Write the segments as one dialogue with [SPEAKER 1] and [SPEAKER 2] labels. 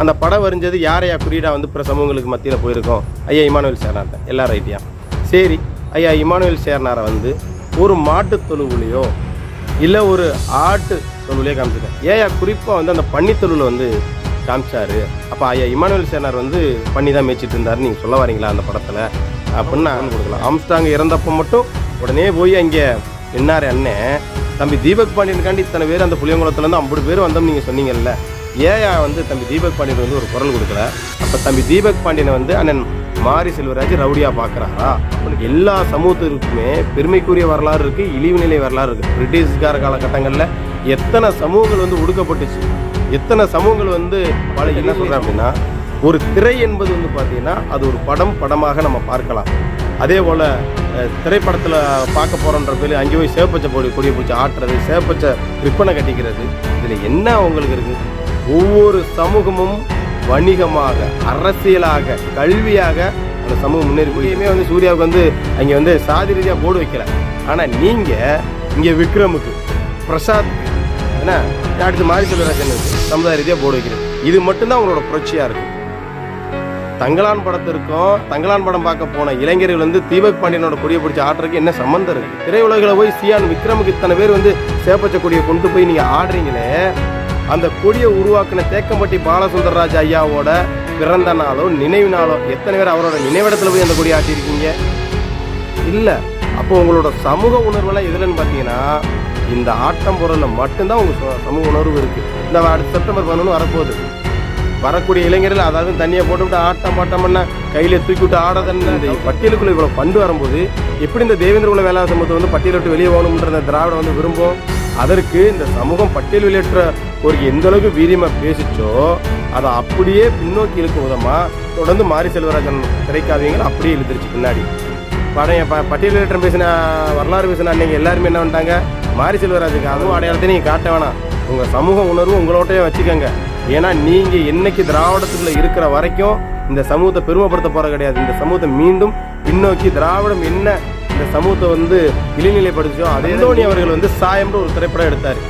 [SPEAKER 1] அந்த படம் வரைஞ்சது யாரையா குறியீடாக வந்து பிற சமூகங்களுக்கு மத்தியில் போயிருக்கோம்? ஐயா இமானுவேல் சேர்னார் தான். எல்லா ரைட்டியா சரி ஐயா இமானுவேல் சேர்னாரை வந்து ஒரு மாட்டுத் தொழுவுலையோ இல்லை ஒரு ஆட்டு தொழுவிலையோ காமிச்சிருக்கேன். ஏயா குறிப்பாக வந்து அந்த பன்னி தொழுவில் வந்து காமிச்சாரு? அப்போ ஐயா இமானுவேல் சேர்னார் வந்து பண்ணி தான் மேய்ச்சிட்டு இருந்தார். நீங்கள் சொல்ல வரீங்களா அந்த படத்தில்? அப்படின்னு நான் கொடுக்கலாம். ஆம்ஸ்டாங் இறந்தப்போ மட்டும் உடனே போய் அங்கே என்னார் அண்ணன் தம்பி தீபக் பாண்டியனுக்காண்டி இத்தனை பேர் அந்த புளியங்குளத்துலேருந்து ஐம்பது பேர் வந்தோம்னு நீங்கள் சொன்னீங்கல்ல. ஏயா வந்து தம்பி தீபக் பாண்டியன் வந்து ஒரு குரல் கொடுக்கல. அப்போ தம்பி தீபக் பாண்டியனை வந்து அண்ணன் மாரி செல்வராஜ் ரவுடியாக பார்க்குறாரா அவனுக்கு எல்லா சமூகத்திற்குமே பெருமைக்குரிய வரலாறு இருக்குது இழிவு நிலை வரலாறு இருக்குது பிரிட்டிஷ்கார காலகட்டங்களில் எத்தனை சமூகங்கள் வந்து ஒடுக்கப்பட்டுச்சு? எத்தனை சமூகங்கள் வந்து பல என்ன சொல்கிறேன் அப்படின்னா ஒரு திரை என்பது வந்து பார்த்தீங்கன்னா அது ஒரு படம் படமாக நம்ம பார்க்கலாம். அதே போல் திரைப்படத்தில் பார்க்க போகிறோன்ற பேர் அங்கே போய் சேப்பச்சை பொடி கொடியை பிடிச்சி ஆட்டுறது சேப்பச்சை விற்பனை கட்டிக்கிறது. இதில் என்ன உங்களுக்கு இருக்குது ஒவ்வொரு சமூகமும் வணிகமாக அரசியலாக கல்வியாக அந்த சமூகம் முன்னேறி போயுமே வந்து சூர்யாவுக்கு வந்து அங்கே வந்து சாதி ரீதியாக போர்டு வைக்கல. ஆனால் நீங்கள் இங்கே விக்ரமுக்கு பிரசாத் என்ன அடுத்து மாரி செல்வராஜனுக்கு சமுதாய ரீதியாக போர்டு வைக்கிறது இது மட்டும்தான் உங்களோட புரட்சியாக இருக்குது தங்களான் படத்திற்கும் தங்களான் படம் பார்க்க போன இளைஞர்கள் வந்து தீபக் பாண்டியனோட கொடியை பிடிச்சி ஆடுறதுக்கு என்ன சம்மந்தம் இருக்குது திரையுலகில் போய் சியான் விக்ரமுக்கு இத்தனை பேர் வந்து சேப்பச்ச கொடியை கொண்டு போய் நீங்கள் ஆடுறீங்களே அந்த கொடியை உருவாக்கின தேக்கம்பட்டி பாலசுந்தரராஜ் ஐயாவோட பிறந்த நாளோ நினைவு நாளோ எத்தனை பேர் அவரோட நினைவிடத்தில் போய் அந்த கொடி ஆட்டியிருக்கீங்க? இல்லை. அப்போ உங்களோட சமூக உணர்வெல்லாம் எதுலன்னு பார்த்தீங்கன்னா இந்த ஆட்டம் போடுறதுல மட்டும்தான் உங்கள் ச- சமூக உணர்வு இருக்குது இந்த அடுத்த செப்டம்பர் பதினொன்று வரப்போகுது. வரக்கூடிய இளைஞர்கள் அதாவது தண்ணியை போட்டுவிட்டு ஆட்டம் பாட்டம் பண்ண கையில தூக்கி விட்டு ஆடுறதுன்னு பட்டியலுக்குள்ள இவ்வளோ பண்டு வரும்போது எப்படி இந்த தேவேந்திர குல வேளாண் சமூகத்தை வந்து பட்டியலிட்டு வெளியே போகணும்ன்ற இந்த திராவிடம் வந்து விரும்பும்? அதற்கு இந்த சமூகம் பட்டியல் வெளியேற்ற ஒரு எந்த அளவுக்கு வீரியமாக பேசிச்சோ அதை அப்படியே பின்னோக்கி இழுக்கும் விதமாக தொடர்ந்து மாரி செல்வராஜன் கிடைக்காதீங்கன்னு அப்படியே இழுத்துருச்சு பின்னாடி. படம் ப பட்டியல் வெளியேற்றம் பேசின வரலாறு பேசின நீங்கள் எல்லாருமே என்ன பண்ணிட்டாங்க? மாரி செல்வராஜுக்கு அதுவும் அடையாளத்தை நீங்கள் காட்ட வேணாம். உங்கள் சமூக உணர்வு உங்களோட்டயே வச்சுக்கோங்க. ஏன்னா நீங்கள் என்னைக்கு திராவிடத்துக்குள்ளே இருக்கிற வரைக்கும் இந்த சமூகத்தை பெருமைப்படுத்த போகிற கிடையாது. இந்த சமூகத்தை மீண்டும் பின்னோக்கி திராவிடம் என்ன இந்த சமூகத்தை வந்து இழிநிலைப்படுத்திச்சோ அதே தோனி அவர்கள் வந்து சாயம்னு ஒரு திரைப்படம் எடுத்தார்.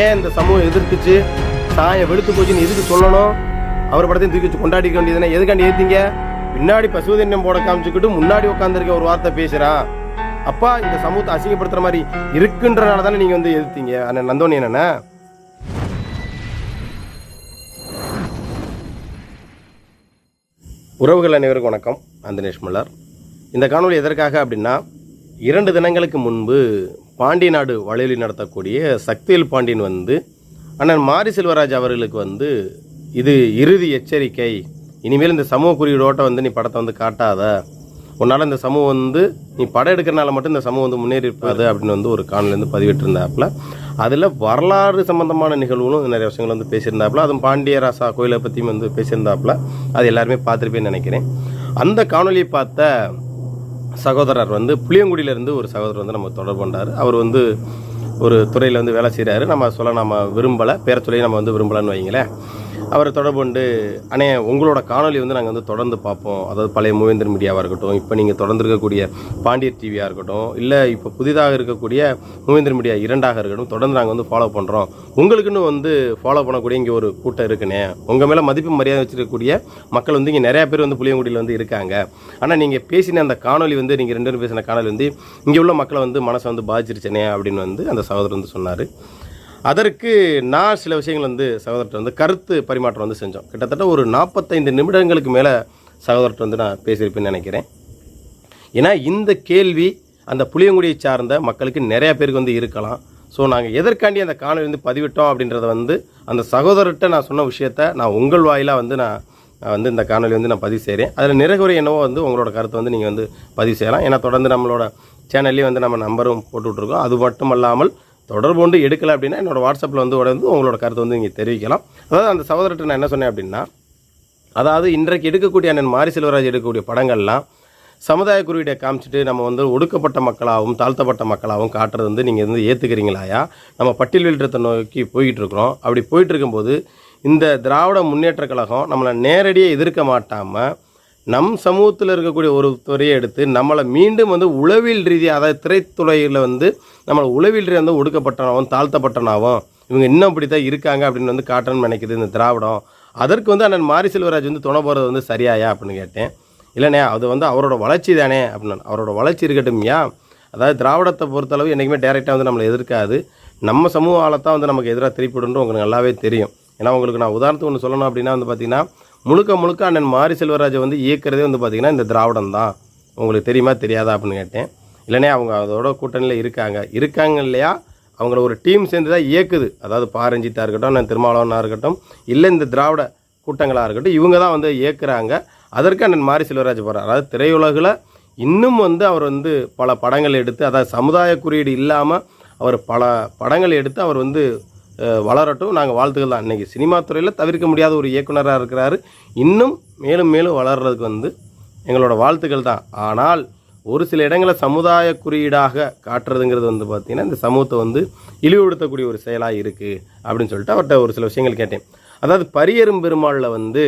[SPEAKER 1] ஏன் இந்த சமூகம் எதிர்த்துச்சு? சாயம் வெளுத்து போச்சுன்னு எதுக்கு சொல்லணும்? அவர் படத்தையும் தூக்கி வச்சு கொண்டாடிக்க வேண்டியதுனா எதுக்காண்டி ஏத்தீங்க? பின்னாடி பசுவதன்யம் போட காமிச்சுக்கிட்டு முன்னாடி உட்காந்துருக்க ஒரு வார்த்தை பேசுறான் அப்பா இந்த சமூகத்தை அசிங்கப்படுத்துற மாதிரி இருக்குன்றனால தானே நீங்க வந்து எதிர்த்தீங்க அண்ணன் நந்தோனி என்னண்ணா உறவுகள் அனைவருக்கும் வணக்கம். அந்தனேஷ் மல்லர். இந்த காணொளி எதற்காக அப்படின்னா இரண்டு தினங்களுக்கு முன்பு பாண்டிய நாடு வளையலி நடத்தக்கூடிய சக்தியில் பாண்டியன் வந்து அண்ணன் மாரி செல்வராஜ் அவர்களுக்கு வந்து இது இறுதி எச்சரிக்கை. இனிமேல் இந்த சமூக குறியீடோட்ட வந்து நீ படத்தை வந்து காட்டாத. உன்னால் இந்த சமூகம் வந்து நீ படம் எடுக்கிறனால மட்டும் இந்த சமூகம் வந்து முன்னேறி இருப்பாது அப்படின்னு வந்து ஒரு காணொலியிலேருந்து பதிவிட்டிருந்தாப்புல. அதில் வரலாறு சம்பந்தமான நிகழ்வுகளும் நிறைய விஷயங்கள் வந்து பேசியிருந்தாப்புல. அதுவும் பாண்டியராசா கோயிலை பற்றியும் வந்து பேசியிருந்தாப்புல. அது எல்லாருமே பார்த்துருப்பேன்னு நினைக்கிறேன். அந்த காணொலியை பார்த்த சகோதரர் வந்து புளியங்குடியிலேருந்து ஒரு சகோதரர் வந்து நம்ம தொடர்பு கொண்டார். அவர் வந்து ஒரு துறையில் வந்து வேலை செய்கிறாரு நம்ம சொல்ல நம்ம விரும்பலை பேர சொல்லி நம்ம வந்து விரும்பலைன்னு வைங்களேன் அவரை தொடர்பு கொண்டு அண்ணே உங்களோட காணொலி வந்து நாங்கள் வந்து தொடர்ந்து பார்ப்போம். அதாவது பழைய மூவேந்தர் மீடியாவாக இருக்கட்டும் இப்போ நீங்கள் தொடர்ந்து இருக்கக்கூடிய பாண்டியர் டிவியாக இருக்கட்டும் இல்லை இப்போ புதிதாக இருக்கக்கூடிய மூவேந்தர் மீடியா இரண்டாக இருக்கட்டும் தொடர்ந்து நாங்கள் வந்து ஃபாலோ பண்ணுறோம் உங்களுக்குன்னு வந்து ஃபாலோ பண்ணக்கூடிய இங்கே ஒரு கூட்டம் இருக்குண்ணே. உங்கள் மேலே மதிப்பு மரியாதை வச்சுருக்கக்கூடிய மக்கள் வந்து இங்கே நிறையா பேர் வந்து புளியங்குடியில் வந்து இருக்காங்க. ஆனால் நீங்கள் பேசின அந்த காணொலி வந்து நீங்கள் ரெண்டு பேரும் பேசின காணொலி வந்து இங்கே உள்ள மக்களை வந்து மனசை வந்து பாதிச்சிருச்சேனே அப்படின்னு வந்து அந்த சகோதரர் வந்து சொன்னார். அதற்கு நான் சில விஷயங்கள் வந்து சகோதரர்கிட்ட வந்து கருத்து பரிமாற்றம் வந்து செஞ்சோம். கிட்டத்தட்ட ஒரு நாற்பத்தைந்து நிமிடங்களுக்கு மேலே சகோதரர்கிட்ட வந்து நான் பேசியிருப்பேன்னு நினைக்கிறேன். ஏன்னா இந்த கேள்வி அந்த புளியங்குடியை சார்ந்த மக்களுக்கு நிறையா பேருக்கு வந்து இருக்கலாம். ஸோ நாங்கள் எதற்காண்டி அந்த காணொலி வந்து பதிவிட்டோம் அப்படின்றத வந்து அந்த சகோதரர்கிட்ட நான் சொன்ன விஷயத்த நான் உங்கள் வாயிலாக வந்து நான் வந்து இந்த காணொலி வந்து நான் பதிவு செய்கிறேன் அதில் நிறைகுறை என்னவோ வந்து உங்களோட கருத்தை வந்து நீங்கள் வந்து பதிவு செய்யலாம். ஏன்னா தொடர்ந்து நம்மளோட சேனல்லையும் வந்து நம்ம நம்பரும் போட்டுட்ருக்கோம். அது மட்டும் அல்லாமல் தொடர்பு கொண்டு எடுக்கலை அப்படின்னா என்னோடய வாட்ஸ்அப்பில் வந்து உடனே உங்களோட கருத்தை வந்து நீங்கள் தெரிவிக்கலாம். அதாவது அந்த சகோதரர்கிட்ட நான் என்ன சொன்னேன் அப்படின்னா அதாவது இன்றைக்கு எடுக்கக்கூடிய அண்ணன் மாரி செல்வராஜ் எடுக்கக்கூடிய படங்கள்லாம் சமுதாய குறியீடை காமிச்சிட்டு நம்ம வந்து ஒடுக்கப்பட்ட மக்களாகவும் தாழ்த்தப்பட்ட மக்களாகவும் காட்டுறது வந்து நீங்கள் வந்து ஏற்றுக்கிறீங்களாயா நம்ம பட்டியல் வீழ்றத்தை நோக்கி போய்கிட்டுருக்குறோம் அப்படி போயிட்டு இருக்கும்போது இந்த திராவிட முன்னேற்ற கழகம் நம்மளை நேரடியாக எதிர்க்க மாட்டாமல் நம் சமூகத்தில் இருக்கக்கூடிய ஒரு துறையை எடுத்து நம்மளை மீண்டும் வந்து உளவியல் ரீதியாக அதாவது திரைத்துறையில் வந்து நம்மளை உளவியல் ரீதியாக வந்து ஒடுக்கப்பட்டனாவும் தாழ்த்தப்பட்டனாவும் இவங்க இன்னும் இப்படி தான் இருக்காங்க அப்படின்னு வந்து காட்டணும்னு நினைக்குது இந்த திராவிடம். அதற்கு வந்து அண்ணன் மாரி செல்வராஜ் வந்து துணை போகிறது வந்து சரியாயா அப்படின்னு கேட்டேன். இல்லைண்ணே அது வந்து அவரோட வளர்ச்சி தானே அப்படின்னு அவரோட வளர்ச்சி இருக்கட்டும்யா அதாவது திராவிடத்தை பொறுத்தளவு என்றைக்குமே டேரெக்டாக வந்து நம்மளை எதிர்க்காது. நம்ம சமூக ஆளத்தான் வந்து நமக்கு எதிராக திருப்பிடுன்ற உங்களுக்கு நல்லாவே தெரியும். ஏன்னா உங்களுக்கு நான் உதாரணத்துக்கு ஒன்று சொல்லணும் அப்படின்னா வந்து பார்த்திங்கன்னா முழுக்க முழுக்க அண்ணன் மாரி செல்வராஜை வந்து இயக்கிறதே வந்து பார்த்திங்கன்னா இந்த திராவிடம் தான். உங்களுக்கு தெரியுமா தெரியாதா அப்படின்னு கேட்டேன். இல்லைனே அவங்க அதோட கூட்டணியில் இருக்காங்க. இருக்காங்க இல்லையா? அவங்கள ஒரு டீம் சேர்ந்து தான் இயக்குது. அதாவது பாரஞ்சித்தாக இருக்கட்டும் நான் திருமாவளவனாக இருக்கட்டும் இல்லை இந்த திராவிட கூட்டங்களாக இருக்கட்டும் இவங்க தான் வந்து இயக்குறாங்க. அதற்கு அண்ணன் மாரி செல்வராஜ் போகிறார் அதாவது திரையுலகில் இன்னும் வந்து அவர் வந்து பல படங்கள் எடுத்து அதாவது சமுதாய குறியீடு இல்லாமல் அவர் பல படங்கள் எடுத்து அவர் வந்து வளரட்டும். நாங்கள் வாழ்த்துக்கள் தான். இன்றைக்கி சினிமா துறையில் தவிர்க்க முடியாத ஒரு இயக்குனராக இருக்கிறாரு. இன்னும் மேலும் மேலும் வளர்கிறதுக்கு வந்து எங்களோட வாழ்த்துக்கள் தான். ஆனால் ஒரு சில இடங்களை சமுதாய குறியீடாக காட்டுறதுங்கிறது வந்து பார்த்திங்கன்னா இந்த சமூகத்தை வந்து இழிவுபடுத்தக்கூடிய ஒரு செயலாக இருக்குது அப்படின்னு சொல்லிட்டு அவர்கிட்ட ஒரு சில விஷயங்கள் கேட்டேன். அதாவது பரியரும் பெருமாளில் வந்து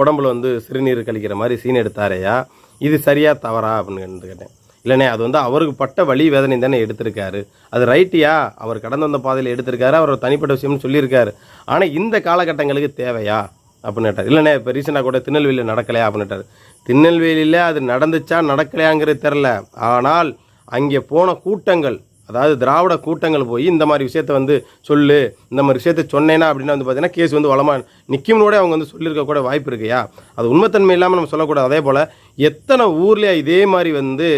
[SPEAKER 1] உடம்புல வந்து சிறுநீர் கழிக்கிற மாதிரி சீன் எடுத்தாரையா? இது சரியாக தவறா? அப்படின்னு கேட்டேன். இல்லைண்ணே அது வந்து அவருக்கு பட்ட வழி வேதனை தானே எடுத்திருக்காரு. அது ரைட்டியா? அவர் கடந்து வந்த பாதையில் எடுத்திருக்காரு அவர் தனிப்பட்ட விஷயம்னு சொல்லியிருக்காரு. ஆனால் இந்த காலகட்டங்களுக்கு தேவையா? அப்படின்ட்டார் இல்லைண்ணே இப்போ ரீசெண்டாக கூட திருநெல்வேலியில் நடக்கலையா? அப்படின்ட்டார் திருநெல்வேலியில் அது நடந்துச்சா நடக்கலையாங்கிறது தெரில ஆனால் அங்கே போன கூட்டங்கள் அதாவது திராவிட கூட்டங்கள் போய் இந்த மாதிரி விஷயத்த வந்து சொல்லு இந்த மாதிரி விஷயத்த சொன்னேன்னா அப்படின்னா வந்து பார்த்தீங்கன்னா கேஸ் வந்து வளமாக நிற்கும்னு கூட அவங்க வந்து சொல்லியிருக்க கூட வாய்ப்பு இருக்குயா? அது உண்மைத்தன்மை இல்லாமல் நம்ம சொல்லக்கூடாது. அதே போல் எத்தனை ஊர்லேயே இதே மாதிரி வந்து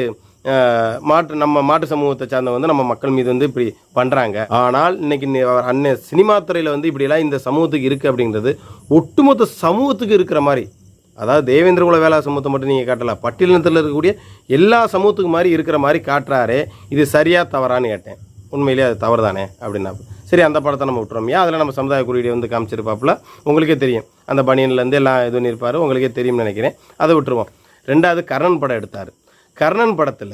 [SPEAKER 1] மாற்று நம்ம மாட்டு சமூகத்தை சார்ந்த வந்து நம்ம மக்கள் மீது வந்து இப்படி பண்ணுறாங்க ஆனால் இன்னைக்கு நி- சினிமா துறையில் வந்து இப்படியெல்லாம் இந்த சமூகத்துக்கு இருக்குது அப்படிங்கிறது ஒட்டுமொத்த சமூகத்துக்கு இருக்கிற மாதிரி. அதாவது தேவேந்திர குல வேளா சமூகத்தை மட்டும் நீங்கள் காட்டலாம் பட்டியலினத்தில் இருக்கக்கூடிய எல்லா சமூகத்துக்கு மாதிரி இருக்கிற மாதிரி காட்டுறாரே. இது சரியாக தவறான்னு கேட்டேன். உண்மையிலேயே அது தவறு தானே அப்படின்னா. சரி அந்த படத்தை நம்ம விட்டுறோம். ஏன் அதில் நம்ம சமுதாய குறியீடு வந்து காமிச்சிருப்பாப்புல? உங்களுக்கே தெரியும். அந்த பனியன்லேருந்து எல்லாம் இது பண்ணியிருப்பார். உங்களுக்கே தெரியும்னு நினைக்கிறேன். அதை விட்டுருவோம். ரெண்டாவது கரண் படம் எடுத்தார். கர்ணன் படத்தில்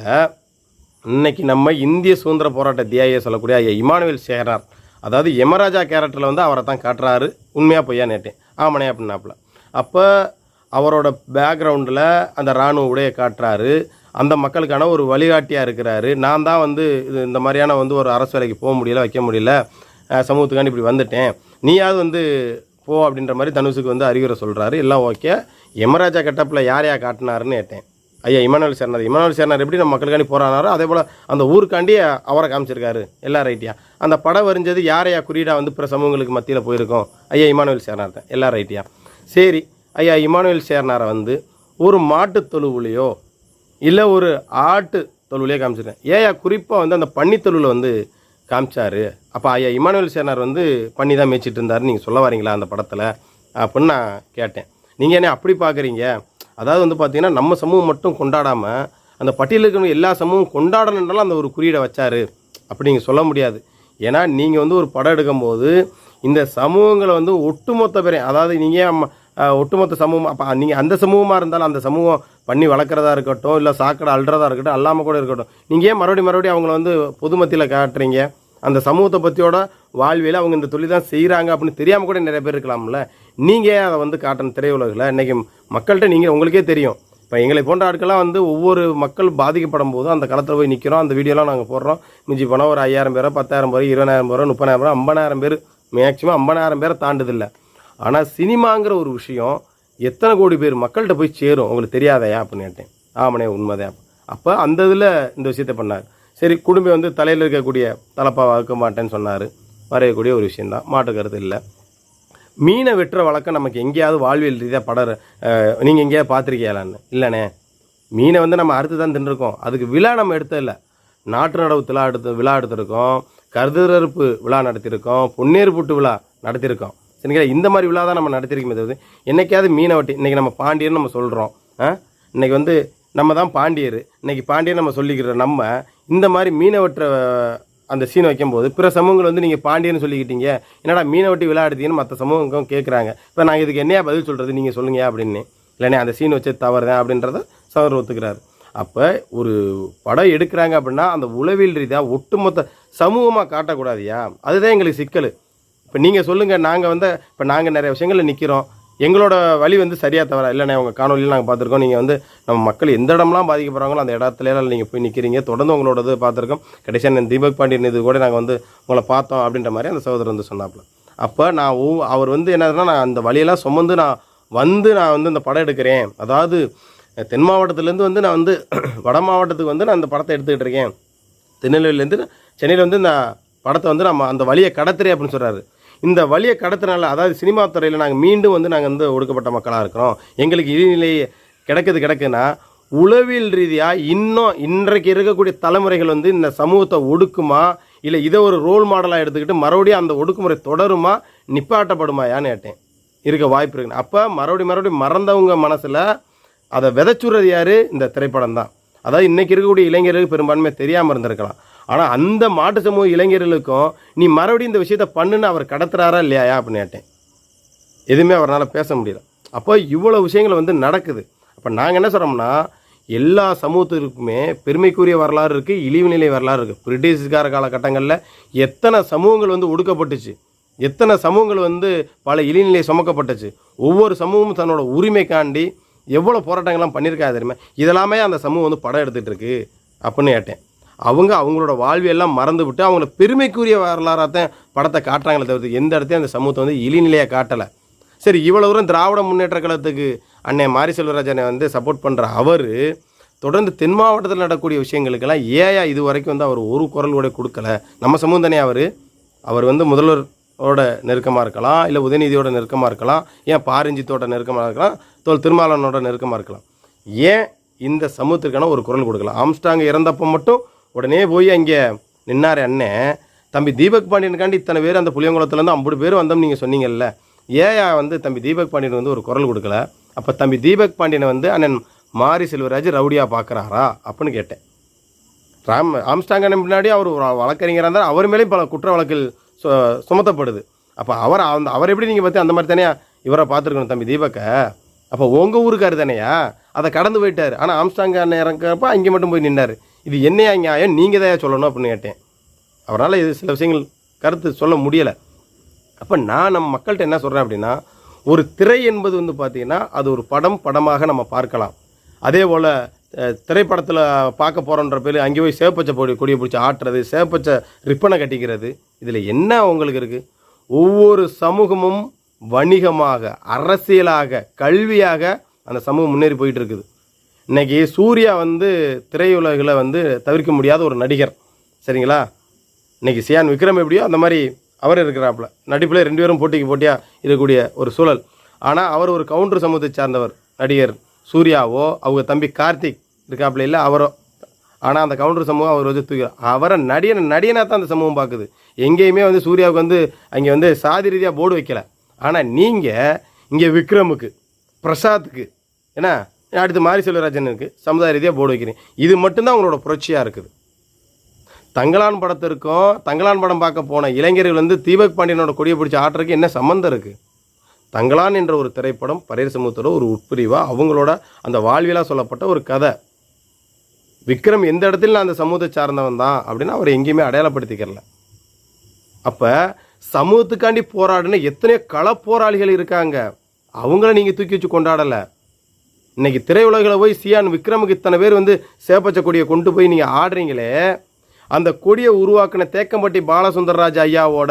[SPEAKER 1] இன்னைக்கு நம்ம இந்திய சுதந்திர போராட்ட தியாகியை சொல்லக்கூடிய ஐயா இமானுவேல் சேரார் அதாவது யமராஜா கேரக்டரில் வந்து அவரை தான் காட்டுறாரு. உண்மையாக பொய்யா நேட்டேன். ஆமனே அப்படின்னாப்புல. அப்போ அவரோட பேக்ரவுண்டில் அந்த இராணுவ உடையை காட்டுறாரு. அந்த மக்களுக்கான ஒரு வழிகாட்டியாக இருக்கிறாரு. நான் தான் வந்து இது இந்த மாதிரியான வந்து ஒரு அரசு வேலைக்கு போக முடியல வைக்க முடியல. சமூகத்துக்காண்டி இப்படி வந்துட்டேன். நீயாவது வந்து போ அப்படின்ற மாதிரி தனுஷுக்கு வந்து அறிவுரை சொல்கிறாரு எல்லாம் ஓகே. யமராஜா கட்டப்பில் யார் யார் காட்டினாருன்னு கேட்டேன். ஐயா இமானுவல் சேர்னார். இமானுவல் சேர்னார் எப்படி நம்ம மக்களுக்காண்டி போராடினாரோ அதே போல் அந்த ஊருக்காண்டி அவரை காமிச்சிருக்காரு எல்லா ரைட்டியா. அந்த படம் வரைஞ்சது யாரையா குறியீடாக வந்து பிற சமூகங்களுக்கு மத்தியில் போயிருக்கோம். ஐயா இமானுவல் சேர்னார் தான் எல்லா ரைட்டியா. சரி ஐயா இமானுவல் சேர்னாரை வந்து ஒரு மாட்டுத் தொழுவுலையோ இல்லை ஒரு ஆட்டு தொழுவிலையோ காமிச்சிருக்கேன். ஏயா குறிப்பாக வந்து அந்த பன்னி தொழுவில் வந்து காமிச்சாரு. அப்போ ஐயா இமானுவல் சேர்னார் வந்து பண்ணி தான் மேய்ச்சிட்டு இருந்தாருன்னு நீங்கள் சொல்ல வரீங்களா அந்த படத்தில்? அப்படின்னு நான் கேட்டேன். நீங்கள் என்ன அப்படி பார்க்குறீங்க அதாவது வந்து பார்த்தீங்கன்னா நம்ம சமூகம் மட்டும் கொண்டாடாமல் அந்த பட்டியலில் இருக்கிற எல்லா சமூகம் கொண்டாடணுன்றாலும் அந்த ஒரு குறியீடை வச்சார். அப்படிங்க சொல்ல முடியாது. ஏன்னா நீங்கள் வந்து ஒரு படம் எடுக்கும்போது இந்த சமூகங்களை வந்து ஒட்டுமொத்த பேரையும் அதாவது நீங்கள் ஒட்டுமொத்த சமூகம் அப்போ நீங்கள் அந்த சமூகமாக இருந்தாலும் அந்த சமூகம் பண்ணி வளர்க்குறதா இருக்கட்டும் இல்லை சாக்கடை அல்றதா இருக்கட்டும் அல்லாமல் கூட இருக்கட்டும் நீங்கள் ஏன் மறுபடியும் மறுபடியும் அவங்கள வந்து பொதுமத்தியில் காட்டுறீங்க? அந்த சமூகத்தை பற்றியோட வாழ்வியல் அவங்க இந்த தொழில் தான் செய்கிறாங்க அப்படின்னு தெரியாமல் கூட நிறைய பேர் இருக்கலாம்ல. நீங்கள் ஏன் அதை வந்து காட்டணும் திரையுலகில்? இன்றைக்கி மக்கள்கிட்ட நீங்கள் உங்களுக்கே தெரியும். இப்போ எங்களை போன்ற ஆட்கள்லாம் வந்து ஒவ்வொரு மக்கள் பாதிக்கப்படும் போதும் அந்த களத்தில் போய் நிற்கிறோம் அந்த வீடியோலாம் நாங்கள் போடுறோம். மிஞ்சி போனால் ஒரு ஐயாயிரம் பேரோ பத்தாயிரம் பேரோ இருபதாயிரம் பேரோ முப்பதாயிரம் பேரோ ஐம்பதாயிரம் பேர் மேக்ஸிமம் ஐம்பதாயிரம் பேரை தாண்டுதில்லை. ஆனால் சினிமாங்கிற ஒரு விஷயம் எத்தனை கோடி பேர் மக்கள்கிட்ட போய் சேரும்? உங்களுக்கு தெரியாதையா அப்படின்னு கேட்டேன். ஆமனே உண்மைதான். அப்போ அந்த இதில் இந்த விஷயத்தை பண்ணார். சரி குடும்பம் வந்து தலையில் இருக்கக்கூடிய தலப்பா வளர்க்க மாட்டேன்னு சொன்னார். வரையக்கூடிய ஒரு விஷயந்தான் மாட்டு கருத்து இல்லை. மீனை வெட்டுற வழக்கம் நமக்கு எங்கேயாவது வாழ்வியல் ரீதியாக படற நீங்கள் எங்கேயாவது பார்த்துருக்கீங்களான்னு? இல்லைண்ணே மீனை வந்து நம்ம அறுத்து தான் தின்னுருக்கோம். அதுக்கு விழா நம்ம எடுத்ததில்ல நாட்டு நடவு திழா எடுத்து விழா எடுத்திருக்கோம். கருதறுப்பு விழா நடத்தியிருக்கோம் பொன்னேறு புட்டு விழா நடத்தியிருக்கோம் சரிங்களா? இந்த மாதிரி விழா தான் நம்ம நடத்திருக்கோமே தவிர என்னைக்காவது மீனை வெட்டி இன்றைக்கி நம்ம பாண்டியர்னு நம்ம சொல்கிறோம் ஆ இன்னைக்கு வந்து நம்ம தான் பாண்டியர். இன்னைக்கு பாண்டியர் நம்ம சொல்லிக்கிற நம்ம இந்த மாதிரி மீனவற்ற அந்த சீன் வைக்கும்போது பிற சமூகங்கள் வந்து நீங்கள் பாண்டியன்னு சொல்லிக்கிட்டீங்க. என்னடா மீனை வெட்டி விளையாடுதீங்கன்னு மற்ற சமூகம் கேட்குறாங்க இப்போ நாங்கள் இதுக்கு என்னையா பதில் சொல்கிறது நீங்கள் சொல்லுங்க அப்படின்னு. இல்லைண்ணே அந்த சீன் வச்சு தவறுதான் அப்படின்றத சவர் ஒத்துக்கிறாரு. அப்போ ஒரு படம் எடுக்கிறாங்க அப்படின்னா அந்த உளவியல் ரீதியாக ஒட்டுமொத்த சமூகமாக காட்டக்கூடாதியா? அதுதான் எங்களுக்கு சிக்கல். இப்போ நீங்கள் சொல்லுங்கள் நாங்கள் வந்து இப்போ நாங்கள் நிறைய விஷயங்களில் நிற்கிறோம் எங்களோட வழி வந்து சரியாக தவறா இல்லைண்ணே உங்கள் காணொலியில் நாங்கள் பார்த்துருக்கோம். நீங்கள் வந்து நம்ம மக்கள் எந்த இடம்லாம் பாதிக்கப்படுறாங்களோ அந்த இடத்துலலாம் நீங்கள் போய் நிற்கிறீங்க தொடர்ந்து உங்களோட இது பார்த்துருக்கோம். கடைசியாக நான் தீபக் பாண்டியன் இது கூட நாங்கள் வந்து உங்களை பார்த்தோம் அப்படின்ற மாதிரி அந்த சகோதரர் வந்து சொன்னாப்புல. அப்போ நான் அவர் வந்து என்னதுன்னா நான் அந்த வழியெல்லாம் சுமந்து நான் வந்து நான் வந்து இந்த படம் எடுக்கிறேன். அதாவது தென் மாவட்டத்துலேருந்து வந்து நான் வந்து வட மாவட்டத்துக்கு வந்து நான் இந்த படத்தை எடுத்துக்கிட்டு இருக்கேன். திருநெல்வேலியிலேருந்து சென்னையில் வந்து இந்த படத்தை வந்து நம்ம அந்த வழியை கடத்துறேன் அப்படின்னு சொல்கிறாரு இந்த வழியை கடத்தினால அதாவது சினிமா துறையில் நாங்கள் மீண்டும் வந்து நாங்கள் வந்து ஒடுக்கப்பட்ட மக்களாக இருக்கிறோம். எங்களுக்கு இழிநிலை கிடக்குது கிடக்குன்னா உளவியல் ரீதியாக இன்னும் இன்றைக்கு இருக்கக்கூடிய தலைமுறைகள் வந்து இந்த சமூகத்தை ஒடுக்குமா? இல்லை இதை ஒரு ரோல் மாடலாக எடுத்துக்கிட்டு மறுபடியும் அந்த ஒடுக்குமுறை தொடருமா? நிப்பாட்டப்படுமாயான்னு கேட்டேன். இருக்க வாய்ப்பு இருக்கு அப்போ மறுபடியும் மறுபடியும் மறந்தவங்க மனசில் அதை விதைச்சுடுறது யார்? இந்த திரைப்படம் தான் அதாவது இன்றைக்கி இருக்கக்கூடிய இளைஞர்களுக்கு பெரும்பான்மை தெரியாமல் இருந்திருக்கலாம். ஆனால் அந்த மாட்டு சமூக இளைஞர்களுக்கும் நீ மறுபடியும் இந்த விஷயத்த பண்ணுன்னு அவர் கடத்துறாரா இல்லையா அப்படின்னு கேட்டேன். எதுவுமே அவரால் பேச முடியல. அப்போ இவ்வளோ விஷயங்கள் வந்து நடக்குது. அப்போ நாங்கள் என்ன சொல்கிறோம்னா எல்லா சமூகத்திற்குமே பெருமைக்குரிய வரலாறு இருக்குது இழிவு நிலை வரலாறு இருக்குது பிரிட்டிஷ்கார காலகட்டங்களில் எத்தனை சமூகங்கள் வந்து ஒடுக்கப்பட்டுச்சு எத்தனை சமூகங்கள் வந்து பல இழிநிலை சுமக்கப்பட்டுச்சு ஒவ்வொரு சமூகமும் தன்னோட உரிமைக்காண்டி எவ்வளோ போராட்டங்கள்லாம் பண்ணியிருக்காது தெரியுமா? இதெல்லாமே அந்த சமூகம் வந்து படம் எடுத்துகிட்டு இருக்கு அப்படின்னு கேட்டேன். அவங்க அவங்களோட வாழ்வியெல்லாம் மறந்து விட்டு அவங்கள பெருமைக்குரிய வரலாறாக தான் படத்தை காட்டுறாங்களே தவிர்த்து எந்த இடத்தையும் அந்த சமூகத்தை வந்து இழிநிலையாக காட்டலை. சரி இவ்வளோ தூரம் திராவிட முன்னேற்ற கழகத்துக்கு அண்ணன் மாரி செல்வராஜனை வந்து சப்போர்ட் பண்ணுற அவர் தொடர்ந்து தென் மாவட்டத்தில் நடக்கக்கூடிய விஷயங்களுக்கெல்லாம் ஏயா இது வரைக்கும் வந்து அவர் ஒரு குரல் கூட கொடுக்கல. நம்ம சமூகம் தானே அவர்? அவர் வந்து முதல்வரோட நெருக்கமாக இருக்கலாம் இல்லை உதயநிதியோட நெருக்கமாக இருக்கலாம் ஏன் பாரிஞ்சித்தோட நெருக்கமாக இருக்கலாம் தோல் திருமாவளவனோட நெருக்கமாக இருக்கலாம். ஏன் இந்த சமூகத்திற்கான ஒரு குரல் கொடுக்கலாம் ஆம்ஸ்டாங் இறந்தப்போ மட்டும் உடனே போய் அங்கே நின்னார் அண்ணன் தம்பி தீபக் பாண்டியனுக்காண்டி இத்தனை பேர் அந்த புளியங்குளத்துலேருந்து ஐம்பது பேர் வந்தோம் நீங்கள் சொன்னீங்கல்ல. ஏயா வந்து தம்பி தீபக் பாண்டியன் வந்து ஒரு குரல் கொடுக்கல. அப்போ தம்பி தீபக் பாண்டியனை வந்து அண்ணன் மாரி செல்வராஜ் ரவுடியாக பார்க்குறாரா அப்படின்னு கேட்டேன். ராம் ஆம்ஸ்டாங் அண்ணன் பின்னாடி அவர் ஒரு வழக்கறிஞராக அவர் மேலேயும் பல குற்ற வழக்கில் சு சுமத்தப்படுது. அப்போ அவர் அந்த அவர் எப்படி நீங்கள் பார்த்து அந்த மாதிரி தானே இவரை பார்த்துருக்கணும் தம்பி தீபக்கை? அப்போ உங்கள் ஊருக்காரு தானேயா? அதை கடந்து போயிட்டார். ஆனால் ஆம்ஸ்டாங் அண்ணன் இறங்குறப்ப அங்கே மட்டும் போய் நின்னார். இது என்னையா நியாயம்? நீங்கள் தான் சொல்லணும் அப்படின்னு கேட்டேன். அவரால் இது சில விஷயங்கள் கருத்து சொல்ல முடியலை. அப்போ நான் நம்ம மக்கள்கிட்ட என்ன சொல்கிறேன் அப்படின்னா ஒரு திரை என்பது வந்து பார்த்திங்கன்னா அது ஒரு படம் படமாக நம்ம பார்க்கலாம். அதே போல் திரைப்படத்தில் பார்க்க போகிறோன்ற பேர் அங்கே போய் சேப்பச்சை பொடி கொடியை பிடிச்சி ஆட்டுறது சேப்பச்சை ரிப்பனை கட்டிக்கிறது இதில் என்ன உங்களுக்கு இருக்குது ஒவ்வொரு சமூகமும் வணிகமாக அரசியலாக கல்வியாக அந்த சமூகம் முன்னேறி போயிட்டு இருக்குது. இன்னைக்கு சூர்யா வந்து திரையுலகில் வந்து தவிர்க்க முடியாத ஒரு நடிகர். சரிங்களா? இன்னைக்கு சியான் விக்ரம் எப்படியோ அந்த மாதிரி அவர் இருக்கிறாப்புல. நடிப்பில் ரெண்டு பேரும் போட்டிக்கு போட்டியாக இருக்கக்கூடிய ஒரு சூழல். ஆனால் அவர் ஒரு கவுண்டர் சமூகத்தை சார்ந்தவர் நடிகர் சூர்யாவோ அவங்க தம்பி கார்த்திக் இருக்காப்புல இல்லை அவரோ. ஆனால் அந்த கவுண்டர் சமூகம் அவர் வந்து தூக்கி அவரை நடிகன் நடிகனாக தான் அந்த சமூகம் பார்க்குது எங்கேயுமே வந்து சூர்யாவுக்கு வந்து அங்கே வந்து சாதி ரீதியாக போர்டு வைக்கல. ஆனால் நீங்கள் இங்கே விக்ரமுக்கு பிரசாத்துக்கு என்ன? அடுத்து மாரி செல்வராஜனுக்கு சமுதாய ரீதியாக போர்டு வைக்கிறேன். இது மட்டும்தான் அவங்களோட புரட்சியாக இருக்குது. தங்கலான் படத்திற்கும் தங்கலான் படம் பார்க்க போன இளைஞர்கள் வந்து தீபக் பாண்டியனோட கொடியை பிடிச்ச ஆட்டுறதுக்கு என்ன சம்மந்தம் இருக்குது தங்கலான் என்ற ஒரு திரைப்படம் பரையர் சமூகத்தோட ஒரு உட்பிரிவாக அவங்களோட அந்த வாழ்வியலாக சொல்லப்பட்ட ஒரு கதை. விக்ரம் எந்த இடத்துல நான் அந்த சமூகத்தை சார்ந்தவன் தான் அப்படின்னு அவர் எங்கேயுமே அடையாளப்படுத்திக்கிறல அப்போ சமூகத்துக்காண்டி போராடின எத்தனையோ கள போராளிகள் இருக்காங்க. அவங்கள நீங்கள் தூக்கி வச்சு கொண்டாடலை. இன்றைக்கி திரையுலகில் போய் சியான் விக்ரமுக்கு இத்தனை பேர் வந்து சேப்பச்ச கொடியை கொண்டு போய் நீங்கள் ஆடுறீங்களே அந்த கொடியை உருவாக்கின தேக்கம்பட்டி பாலசுந்தரராஜ் ஐயாவோட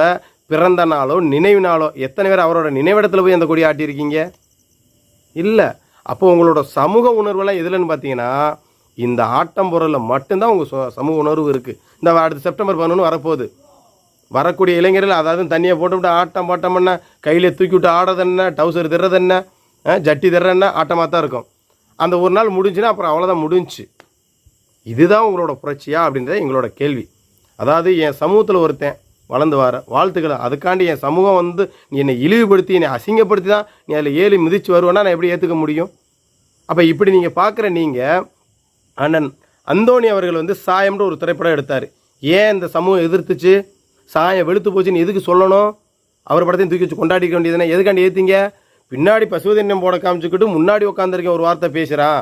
[SPEAKER 1] பிறந்த நாளோ நினைவு நாளோ எத்தனை பேர் அவரோட நினைவிடத்தில் போய் அந்த கொடியை ஆட்டியிருக்கீங்க? இல்லை. அப்போ உங்களோட சமூக உணர்வெல்லாம் எதுலன்னு பார்த்தீங்கன்னா இந்த ஆட்டம் பொருளில் மட்டும்தான் உங்கள் சமூக உணர்வு இருக்குது இந்த அடுத்த செப்டம்பர் பதினொன்று வரப்போகுது. வரக்கூடிய இளைஞர்கள் அதாவது தண்ணியை போட்டுவிட்டு ஆட்டம் பாட்டம் என்ன கையில் தூக்கி விட்டு ஆடுறது என்ன டவுசர் திறது என்ன ஜட்டி திற என்ன ஆட்டமாக தான் இருக்கும். அந்த ஒரு நாள் முடிஞ்சுன்னா அப்புறம் அவ்வளோதான் முடிஞ்சுச்சு இதுதான் உங்களோட புரட்சியா அப்படின்றத எங்களோட கேள்வி. அதாவது என் சமூகத்தில் ஒருத்தன் வளர்ந்து வர வாழ்த்துக்களை அதுக்காண்டி என் சமூகம் வந்து நீ என்னை இழிவுபடுத்தி என்னை அசிங்கப்படுத்தி தான் நீ அதில் ஏழு மிதிச்சு வருவேன்னா நான் எப்படி ஏற்றுக்க முடியும்? அப்போ இப்படி நீங்கள் பார்க்குற நீங்கள் அண்ணன் அந்தோணி அவர்கள் வந்து சாயம்ன்ற ஒரு திரைப்படம் எடுத்தார். ஏன் இந்த சமூகம் எதிர்த்துச்சு? சாயம் வெளுத்து போச்சுன்னு எதுக்கு சொல்லணும்? அவர் படத்தையும் தூக்கி வச்சு கொண்டாடிக்க வேண்டியதுன்னா எதுக்காண்டி ஏற்றிங்க பின்னாடி பசுவதன்யம் போட காமிச்சுக்கிட்டு முன்னாடி உட்காந்துருக்க ஒரு வார்த்தை பேசுகிறான்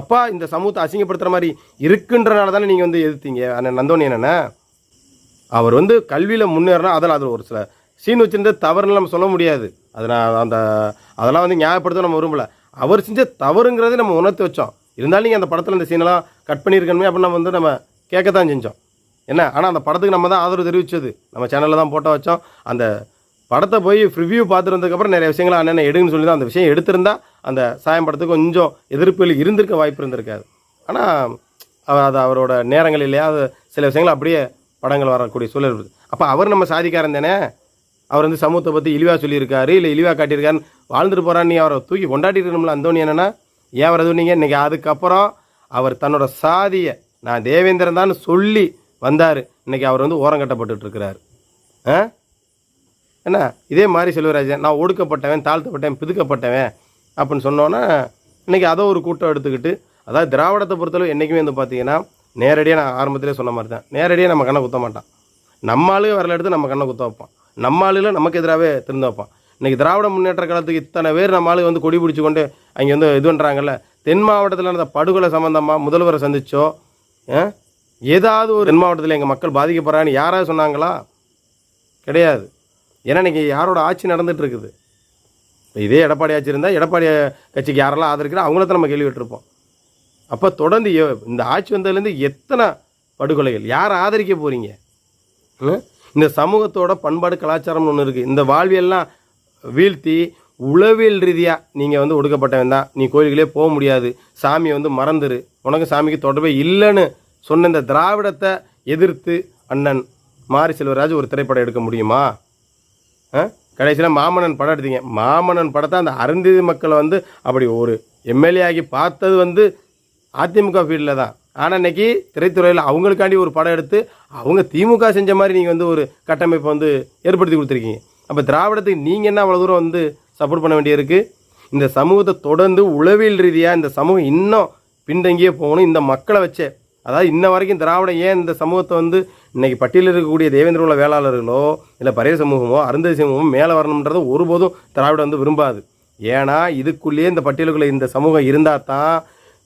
[SPEAKER 1] அப்பா இந்த சமூகத்தை அசிங்கப்படுத்துகிற மாதிரி இருக்குன்றனால தானே நீங்கள் வந்து எதிர்த்தீங்க? அண்ணன் நந்தோனி என்னென்ன அவர் வந்து கல்வியில் முன்னேறினா அதில் அதில் ஒரு சில சீன் வச்சிருந்தது தவறுன்னு நம்ம சொல்ல முடியாது. அது நான் அந்த அதெல்லாம் வந்து ஞாபகப்படுத்த நம்ம விரும்பல. அவர் செஞ்ச தவறுங்கிறதை நம்ம உணர்த்தி வச்சோம். இருந்தாலும் நீங்கள் அந்த படத்தில் இந்த சீனெல்லாம் கட் பண்ணியிருக்கணுமே அப்படின்னு நம்ம வந்து நம்ம கேட்க தான் செஞ்சோம். என்ன? ஆனால் அந்த படத்துக்கு நம்ம தான் ஆதரவு தெரிவித்தது நம்ம சேனலில் தான் போட்டோ வச்சோம். அந்த படத்தை போய் ரிவ்யூ பார்த்துட்டு வந்ததுக்கப்புறம் நிறைய விஷயங்கள் அண்ணன் எடுங்கன்னு சொல்லி தான் அந்த விஷயம் எடுத்திருந்தா அந்த சாயம் படத்துக்கு கொஞ்சம் எதிர்ப்புகள் இருந்திருக்க வாய்ப்பு இருந்திருக்காது. ஆனால் அது அவரோட நேரங்கள் இல்லையா? அது சில விஷயங்கள் அப்படியே படங்கள் வரக்கூடிய சூழல் இருக்குது அப்போ அவர் நம்ம சாதிக்காரன் தானே? அவர் வந்து சமூகத்தை பற்றி இழிவாக சொல்லியிருக்காரு இல்லை இழிவாக காட்டியிருக்காருன்னு வாழ்ந்துட்டு போகிறான் நீ அவரை தூக்கி கொண்டாடிட்டு இருக்கணும்ல அந்தோணி என்னென்னா ஏன் வரது நீங்கள் இன்றைக்கி அதுக்கப்புறம் அவர் தன்னோட சாதியை நான் தேவேந்திரன் தான் சொல்லி வந்தார். இன்றைக்கி அவர் வந்து ஓரங்கட்டப்பட்டுட்டு இருக்கிறார். ஆ? என்ன? இதே மாதிரி செல்வராஜன் நான் ஒடுக்கப்பட்டவன் தாழ்த்தப்பட்டவன் பிதுக்கப்பட்டவன் அப்படின்னு சொன்னோன்னா இன்றைக்கி அதை ஒரு கூட்டம் எடுத்துக்கிட்டு அதாவது திராவிடத்தை பொறுத்தளவு என்றைக்குமே வந்து பார்த்தீங்கன்னா நேரடியாக நான் ஆரம்பத்திலே சொன்ன மாதிரி தான். நேரடியாக நம்ம கண்ணை குத்த மாட்டான். நம்ம ஆளுங்க வரல எடுத்து நம்ம கண்ணை குத்த வைப்பான். நம்ம ஆளுல நமக்கு எதிராகவே திறந்து வைப்பான். இன்றைக்கி திராவிட முன்னேற்ற காலத்துக்கு இத்தனை பேர் நம்ம ஆளுங்க வந்து கொடி பிடிச்சி கொண்டு அங்கே வந்து இது பண்ணுறாங்கல்ல தென் மாவட்டத்தில் நடந்த படுகொலை சம்மந்தமாக முதல்வரை சந்திச்சோ ஏதாவது ஒரு தென் மாவட்டத்தில் எங்கள் மக்கள் பாதிக்கப்படுறான்னு யாராவது சொன்னாங்களா? கிடையாது. ஏன்னா நீங்கள் யாரோட ஆட்சி நடந்துகிட்டு இருக்குது இப்போ இதே எடப்பாடி ஆட்சி இருந்தால் எடப்பாடி கட்சிக்கு யாரெல்லாம் ஆதரிக்கிறோம் அவங்கள தான் நம்ம கேள்விப்பட்டிருப்போம் அப்போ தொடர்ந்து இந்த ஆட்சி வந்ததுலேருந்து எத்தனை படுகொலைகள்? யாரை ஆதரிக்க போகிறீங்க இந்த சமூகத்தோட பண்பாடு கலாச்சாரம்னு ஒன்று இருக்குது இந்த வாழ்வியெல்லாம் வீழ்த்தி உளவியல் ரீதியாக நீங்கள் வந்து ஒடுக்கப்பட்டவன் தான். நீ கோயிலுக்குள்ளே போக முடியாது. சாமியை வந்து மறந்துரு. உனக்கு சாமிக்கு தொடர்பே இல்லைன்னு சொன்ன இந்த திராவிடத்தை எதிர்த்து அண்ணன் மாரி செல்வராஜ் ஒரு திரைப்படம் எடுக்க முடியுமா? கடைசியில் மாமன்னன் படம் எடுத்தீங்க. மாமன்னன் படத்தை அந்த அருந்ததி மக்களை வந்து அப்படி ஒரு எம்எல்ஏ ஆகி பார்த்தது வந்து அதிமுக ஃபீல்டில் தான். ஆனால் இன்றைக்கி திரைத்துறையில் அவங்களுக்காண்டி ஒரு படம் எடுத்து அவங்க திமுக செஞ்ச மாதிரி நீங்கள் வந்து ஒரு கட்டமைப்பை வந்து ஏற்படுத்தி கொடுத்துருக்கீங்க. அப்போ திராவிடத்துக்கு நீங்கள் என்ன அவ்வளோ தூரம் வந்து சப்போர்ட் பண்ண வேண்டியிருக்கு? இந்த சமூகத்தை தொடர்ந்து உளவியல் ரீதியாக இந்த சமூகம் இன்னும் பின்தங்கியே போகணும். இந்த மக்களை வச்சே அதாவது இன்ன வரைக்கும் திராவிடம் ஏன் இந்த சமூகத்தை வந்து இன்றைக்கி பட்டியலில் இருக்கக்கூடிய தேவேந்திர உள்ள வேளாளர்களோ இல்லை பரைய சமூகமோ அருந்ததி சமூகமோ மேலே வரணுன்றது ஒருபோதும் திராவிடம் வந்து விரும்பாது. ஏன்னா இதுக்குள்ளேயே இந்த பட்டியலுக்குள்ளே இந்த சமூகம் இருந்தால் தான்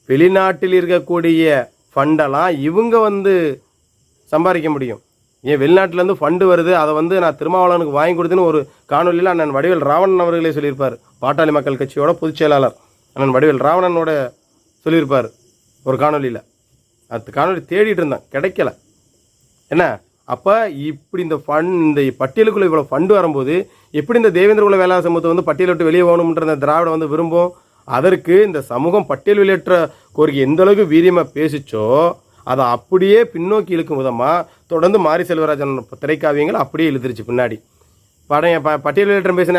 [SPEAKER 1] வெளிநாட்டில் இருக்கக்கூடிய ஃபண்டெல்லாம் இவங்க வந்து சம்பாதிக்க முடியும். ஏன் வெளிநாட்டிலேருந்து ஃபண்டு வருது அதை வந்து நான் திருமாவளவனுக்கு வாங்கி கொடுத்துன்னு ஒரு காணொலியில் அண்ணன் வடிவேல் ராவணன் அவர்களே சொல்லியிருப்பார். பாட்டாளி மக்கள் கட்சியோட பொதுச் செயலாளர் அண்ணன் வடிவேல் ராவணனோட சொல்லியிருப்பார் ஒரு காணொலியில். அடுத்த காணொலி தேடிட்டு இருந்தேன். கிடைக்கல. என்ன? அப்போ இப்படி இந்த ஃபண்ட் இந்த பட்டியலுக்குள்ள இவ்வளோ ஃபண்டு வரும்போது எப்படி இந்த தேவேந்திர குல வேளாண் சமூகத்தை வந்து பட்டியலை விட்டு வெளியே போகணுன்ற இந்த திராவிடம் வந்து விரும்பும்? அதற்கு இந்த சமூகம் பட்டியல் வெளியேற்ற கோரிக்கை எந்த அளவுக்கு வீரியமாக பேசிச்சோ அதை அப்படியே பின்னோக்கி இழுக்கும் விதமாக தொடர்ந்து மாரி செல்வராஜன் திரைக்காவியங்கள் அப்படியே இழுத்துருச்சு பின்னாடி. படம் ப பட்டியல் வெளியேற்றம் பேசின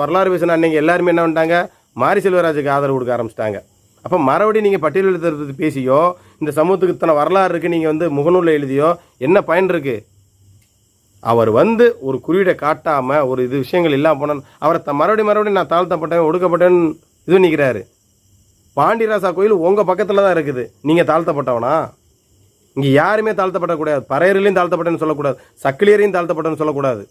[SPEAKER 1] வரலாறு பேசின அன்னைக்கு எல்லாருமே என்ன பண்ணிட்டாங்க? மாரி செல்வராஜுக்கு ஆதரவு கொடுக்க ஆரம்பிச்சிட்டாங்க. அப்போ மறுபடியும் நீங்கள் பட்டியல் எழுதுறது பேசியோ இந்த சமூகத்துக்கு இத்தனை வரலாறு இருக்குது நீங்கள் வந்து முகநூலில் எழுதியோ என்ன பயன் இருக்குது அவர் வந்து ஒரு குறியீடை காட்டாமல் ஒரு இது விஷயங்கள் இல்லாமல் போன அவரை த மறுபடியும் மறுபடியும் நான் தாழ்த்தப்பட்டேன் ஒடுக்கப்பட்டேன்னு இது நிற்கிறாரு பாண்டிராசா கோயில் உங்கள் பக்கத்தில் தான் இருக்குது. நீங்கள் தாழ்த்தப்பட்டவனா? இங்கே யாருமே தாழ்த்தப்படக்கூடாது பறையர்களையும் தாழ்த்தப்பட்டேன்னு சொல்லக்கூடாது. சக்கிலியரையும் தாழ்த்தப்பட்டேன்னு சொல்லக்கூடாது.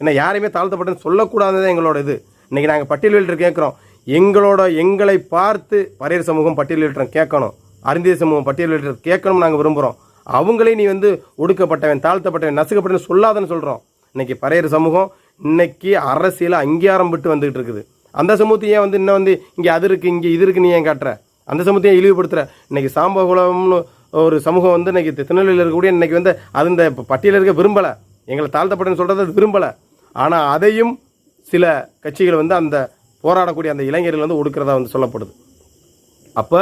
[SPEAKER 1] ஏன்னா யாரையுமே தாழ்த்தப்பட்டேன்னு சொல்லக்கூடாதுதான் எங்களோட இது. இன்றைக்கி நாங்கள் பட்டியலிட்டு கேட்குறோம் எங்களோட எங்களை பார்த்து பறையர் சமூகம் பட்டியலிட்டு கேட்கணும். அருந்திய சமூகம் பட்டியலிட்டு கேட்கணும்னு நாங்கள் விரும்புகிறோம் அவங்களே நீ வந்து ஒடுக்கப்பட்டவன் தாழ்த்தப்பட்டவன் நசுக்கப்பட்டவன் சொல்லாதன்னு சொல்கிறோம் இன்னைக்கு பறையர் சமூகம் இன்னைக்கு அரசியல் அங்கீகாரம் விட்டு வந்துகிட்டு இருக்குது. அந்த சமூகத்தை ஏன் வந்து இன்னும் வந்து இங்கே அது இருக்குது இங்கே இது இருக்குன்னு ஏன் காட்டுற? அந்த சமூகத்தை ஏன் இழிவுபடுத்துற? இன்னைக்கு சாம்பகுலம்னு ஒரு சமூகம் வந்து இன்னைக்கு திருநெல்வேலியில் இருக்கக்கூடிய இன்னைக்கு வந்து அது இந்த பட்டியலில் இருக்க விரும்பலை. எங்களை தாழ்த்தப்பட்டன்னு சொல்கிறது அது விரும்பலை. ஆனால் அதையும் சில கட்சிகள் வந்து அந்த போராடக்கூடிய அந்த இளைஞர்கள் வந்து ஒடுக்கிறதா வந்து சொல்லப்படுது. அப்போ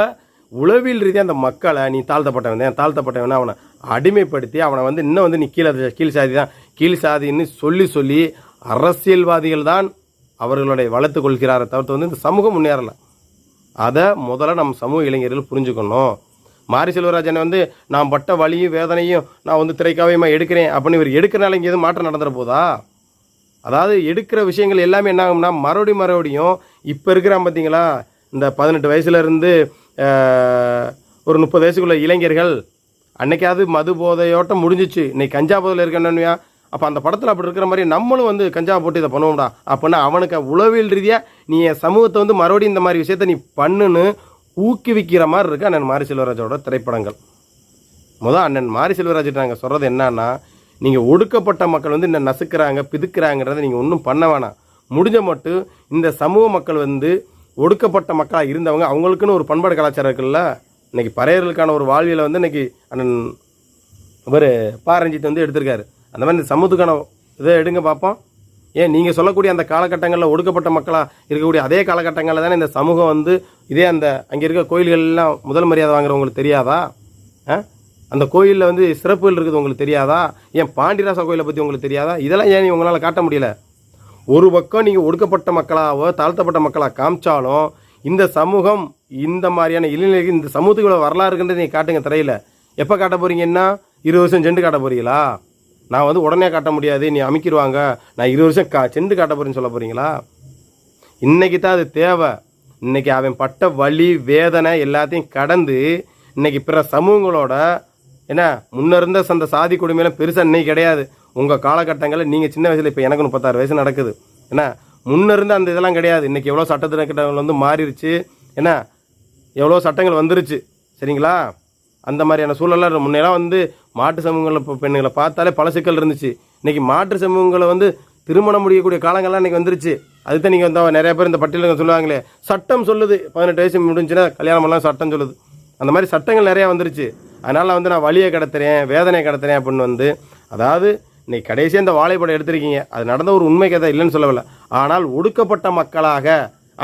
[SPEAKER 1] உளவியல் ரீதியாக அந்த மக்களை நீ தாழ்த்தப்பட்டவன் தான் தாழ்த்தப்பட்டவன் அவனை அடிமைப்படுத்தி அவனை வந்து இன்னும் வந்து நீ கீழே கீழ் சாதி தான் கீழ் சாதின்னு சொல்லி சொல்லி அரசியல்வாதிகள் தான் அவர்களுடைய வளர்த்து கொள்கிறாரை தவிர்த்து வந்து இந்த சமூகம் முன்னேறலை. அதை முதல்ல நம்ம சமூக இளைஞர்கள் புரிஞ்சுக்கணும். மாரி செல்வராஜனை வந்து நான் பட்ட வலியும் வேதனையும் நான் வந்து திரைக்காவியமாக எடுக்கிறேன் அப்படின்னு இவர் எடுக்கிறனால இங்கே எதுவும் மாற்றம் நடந்துட போதா? அதாவது எடுக்கிற விஷயங்கள் எல்லாமே என்ன ஆகும்னா மறுபடியும் மறுபடியும் இப்போ இருக்கிறான் பார்த்தீங்களா இந்த பதினெட்டு வயசுலேருந்து ஒரு முப்பது வயசுக்குள்ள இளைஞர்கள் அன்னைக்காவது மது போதையோட்டம் முடிஞ்சிச்சு. இன்னைக்கு கஞ்சா போதையில் இருக்கணும்யா அப்போ அந்த படத்தில் அப்படி இருக்கிற மாதிரி நம்மளும் வந்து கஞ்சா போட்டு இதை பண்ணுவோம்டா. அப்படின்னா அவனுக்கு உளவியல் ரீதியாக நீ என் சமூகத்தை வந்து மறுபடியும் இந்த மாதிரி விஷயத்த நீ பண்ணுன்னு ஊக்குவிக்கிற மாதிரி இருக்கு அண்ணன் மாரி செல்வராஜோட திரைப்படங்கள். முதல் அண்ணன் மாரி செல்வராஜ் நாங்கள் சொல்கிறது என்னன்னா நீங்கள் ஒடுக்கப்பட்ட மக்கள் வந்து இன்னும் நசுக்கிறாங்க பிதுக்கிறாங்கிறத நீங்கள் ஒன்றும் பண்ண வேணாம். முடிஞ்ச மட்டும் இந்த சமூக மக்கள் வந்து ஒடுக்கப்பட்ட மக்களாக இருந்தவங்க அவங்களுக்குன்னு ஒரு பண்பாடு கலாச்சாரம் இருக்குல்ல? இன்றைக்கி பறையர்களுக்கான ஒரு வாழ்வியலை வந்து இன்னைக்கு அண்ணன் இவர் பாரஞ்சித் வந்து எடுத்திருக்காரு. அந்த மாதிரி இந்த சமூகத்துக்கான இதை எடுங்க பார்ப்போம். ஏன் நீங்கள் சொல்லக்கூடிய அந்த காலகட்டங்களில் ஒடுக்கப்பட்ட மக்களாக இருக்கக்கூடிய அதே காலகட்டங்களில் தானே இந்த சமூகம் வந்து இதே அந்த அங்கே இருக்க கோயில்கள்லாம் முதல் மரியாதை வாங்குறவங்களுக்கு தெரியாதா? ஆ? அந்த கோயிலில் வந்து சிறப்புகள் இருக்குது உங்களுக்கு தெரியாதா? ஏன் பாண்டிராசா கோயிலை பற்றி உங்களுக்கு தெரியாதா? இதெல்லாம் ஏன் உங்களால் காட்ட முடியல? ஒரு பக்கம் நீங்கள் ஒடுக்கப்பட்ட மக்களாகவோ தாழ்த்தப்பட்ட மக்களாக காமிச்சாலும் இந்த சமூகம் இந்த மாதிரியான இளைஞர்கள் இந்த சமூகத்துக்குள்ள இவ்வளோ நீங்கள் காட்டுங்க திரையில். எப்போ காட்ட போகிறீங்கன்னா இருபது வருஷம் செண்டு காட்ட போகிறீங்களா நான் வந்து உடனே காட்ட முடியாது நீ அமைக்கிடுவாங்க. நான் இருபது வருஷம் கா செண்டு காட்ட போகிறேன்னு சொல்ல போகிறீங்களா இன்றைக்கி தான் அது தேவை. இன்றைக்கி அவன் பட்ட வலி வேதனை எல்லாத்தையும் கடந்து இன்றைக்கி பிற சமூகங்களோட என்ன முன்ன இருந்த அந்த சாதி கொடுமையெல்லாம் பெருசாக இன்னைக்கு கிடையாது. உங்கள் காலகட்டங்களில் நீங்கள் சின்ன வயசில் இப்போ எனக்கு முப்பத்தாறு வயசு நடக்குது. என்ன? முன்னே இருந்த அந்த இதெல்லாம் கிடையாது. இன்னைக்கு எவ்வளோ சட்டத்திட்டங்கள் வந்து மாறிடுச்சு என்ன? எவ்வளோ சட்டங்கள் வந்துருச்சு. சரிங்களா? அந்த மாதிரியான சூழலாம் முன்னெல்லாம் வந்து மாட்டு சமூகங்களில் இப்போ பெண்களை பார்த்தாலே பல சிக்கல் இருந்துச்சு. இன்றைக்கி மாற்று சமூகங்களை வந்து திருமணம் முடியக்கூடிய காலங்கள்லாம் இன்றைக்கி வந்துருச்சு. அதுதான் நீங்கள் வந்து நிறைய பேர் இந்த பட்டியலுங்க சொல்லுவாங்களே சட்டம் சொல்லுது. பதினெட்டு வயசு முடிஞ்சுன்னா கல்யாணமெல்லாம் சட்டம் சொல்லுது. அந்த மாதிரி சட்டங்கள் நிறையா வந்துருச்சு. அதனால் வந்து நான் வழியை கடத்துறேன் வேதனையை கடத்துறேன் அப்படின்னு வந்து அதாவது இன்னைக்கு கடைசியாக இந்த வாழைப்படம் எடுத்திருக்கீங்க. அது நடந்த ஒரு உண்மை கதை இல்லைன்னு சொல்லவில்லை. ஆனால் ஒடுக்கப்பட்ட மக்களாக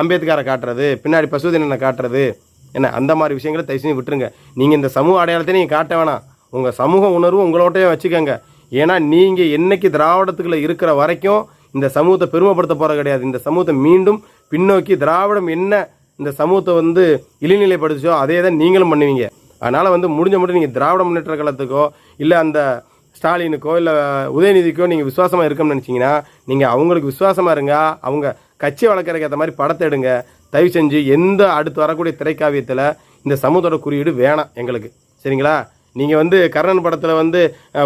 [SPEAKER 1] அம்பேத்கரை காட்டுறது பின்னாடி பசுதினனை காட்டுறது என்ன அந்த மாதிரி விஷயங்களை தயவு செஞ்சு விட்டுருங்க. நீங்கள் இந்த சமூக அடையாளத்தை நீங்கள் காட்ட வேணாம். உங்கள் சமூக உணர்வு உங்களோட்டயே வச்சுக்கோங்க. ஏன்னா நீங்கள் என்னைக்கு திராவிடத்துக்குள்ளே இருக்கிற வரைக்கும் இந்த சமூகத்தை பெருமைப்படுத்த போகிறது கிடையாது. இந்த சமூகத்தை மீண்டும் பின்னோக்கி திராவிடம் என்ன இந்த சமூகத்தை வந்து இழிநிலைப்படுத்துச்சோ அதே தான் நீங்களும் பண்ணுவீங்க. அதனால் வந்து முடிஞ்ச மட்டும் நீங்கள் திராவிட முன்னேற்ற கழகத்துக்கோ இல்லை அந்த ஸ்டாலினுக்கோ இல்லை உதயநிதிக்கோ நீங்கள் விசுவாசமாக இருக்கணும்னு நினச்சிங்கன்னா நீங்கள் அவங்களுக்கு விசுவாசமாக இருங்க அவங்க கட்சி வளர்க்குறதுக்கு ஏற்ற மாதிரி படத்தை எடுங்க. தயவு செஞ்சு எந்த அடுத்து வரக்கூடிய திரைக்காவியத்தில் இந்த சமூகத்தோட குறியீடு வேணாம் எங்களுக்கு. சரிங்களா? நீங்கள் வந்து கர்ணன் படத்தில் வந்து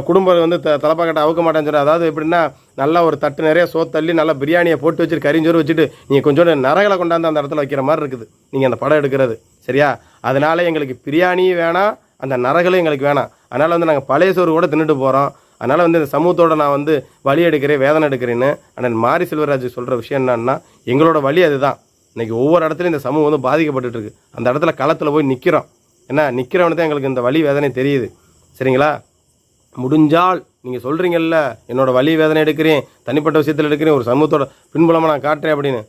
[SPEAKER 1] குடும்பம் வந்து த தலைப்பாக்கட்டை அவுக்க மாட்டேன்னு சொல்லி அதாவது எப்படின்னா நல்லா ஒரு தட்டு நிறைய சோத்தள்ளி நல்லா பிரியாணியை போட்டு வச்சுட்டு கறிஞ்சோறு வச்சுட்டு நீங்கள் கொஞ்சோண்டு நரகளை கொண்டாந்து அந்த இடத்துல வைக்கிற மாதிரி இருக்குது. நீங்கள் அந்த படம் எடுக்கிறது. சரியா? அதனால எங்களுக்கு பிரியாணியும் வேணாம் அந்த நரகளும் எங்களுக்கு வேணாம். அதனால் வந்து நாங்கள் பழைய சோறு கூட தின்னுட்டு போகிறோம் அதனால் வந்து இந்த சமூகத்தோட நான் வந்து வழி எடுக்கிறேன் வேதனை எடுக்கிறேன்னு ஆனால் மாரி செல்வராஜ் சொல்கிற விஷயம் என்னன்னா எங்களோட வழி அதுதான். இன்னைக்கு ஒவ்வொரு இடத்துலையும் இந்த சமூகம் வந்து பாதிக்கப்பட்டுட்டு இருக்கு. அந்த இடத்துல களத்தில் போய் நிற்கிறோம் என்ன நிற்கிறவனு தான் எங்களுக்கு இந்த வழி வேதனை தெரியுது. சரிங்களா? முடிஞ்சால் நீங்கள் சொல்கிறீங்கல்ல என்னோட வலி வேதனை எடுக்கிறேன் தனிப்பட்ட விஷயத்தில் எடுக்கிறேன் ஒரு சமூகத்தோட பின்புலமாக நான் காட்டுறேன் அப்படின்னு.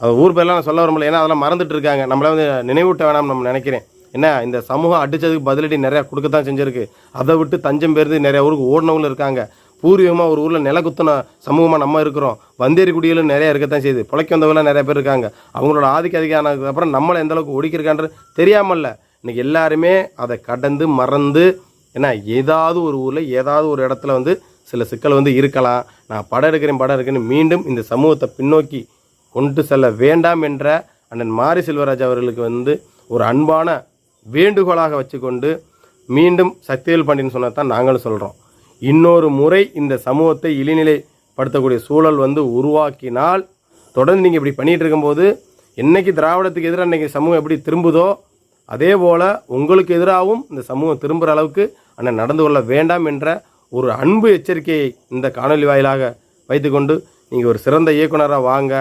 [SPEAKER 1] அது ஊர் பேர்லாம் நான் சொல்ல வரமுடியல ஏன்னா அதெல்லாம் மறந்துட்டு இருக்காங்க. நம்மள வந்து நினைவூட்ட வேணாம்னு நம்ம நினைக்கிறேன். என்ன இந்த சமூகம் அடித்ததுக்கு பதிலடி நிறையா கொடுக்கத்தான் செஞ்சுருக்கு. அதை விட்டு தஞ்சம் பேருந்து நிறையா ஊருக்கு ஓடினவங்களும் இருக்காங்க. பூர்வீகமாக ஒரு ஊரில் நிலக்குத்தின சமூகமாக நம்ம இருக்கிறோம். வந்தேரி நிறையா நிறைய இருக்கத்தான் செய்யுது. பிழைக்க வந்தவங்களாம் நிறைய பேர் இருக்காங்க. அவங்களோட ஆதிக்க அதிகாரத்துக்கு அப்புறம் நம்மளை எந்த அளவுக்கு ஒடுக்கியிருக்கான்றது தெரியாமல்ல. இன்றைக்கி எல்லாருமே அதை கடந்து மறந்து ஏன்னா ஏதாவது ஒரு ஊரில் ஏதாவது ஒரு இடத்துல வந்து சில சிக்கல் வந்து இருக்கலாம். நான் படம் எடுக்கிறேன் படம் எடுக்கிறேன்னு மீண்டும் இந்த சமூகத்தை பின்னோக்கி கொண்டு செல்ல வேண்டாம் என்ற அண்ணன் மாரி செல்வராஜ் அவர்களுக்கு வந்து ஒரு அன்பான வேண்டுகோளாக வச்சுக்கொண்டு மீண்டும் சக்திவேல் பாண்டியன் சொன்னதான் நாங்களும் சொல்கிறோம் இன்னொரு முறை இந்த சமூகத்தை இழிநிலைப்படுத்தக்கூடிய சூழல் வந்து உருவாக்கினால் தொடர்ந்து நீங்கள் இப்படி பண்ணிகிட்டு இருக்கும்போது என்னைக்கு திராவிடத்துக்கு எதிராக இன்னைக்கு சமூகம் எப்படி திரும்புதோ அதே போல் உங்களுக்கு எதிராகவும் இந்த சமூகம் திரும்புகிற அளவுக்கு அண்ணன் நடந்து கொள்ள வேண்டாம் என்ற ஒரு அன்பு எச்சரிக்கையை இந்த காணொலி வாயிலாக வைத்துக்கொண்டு நீங்கள் ஒரு சிறந்த இயக்குனராக வாங்க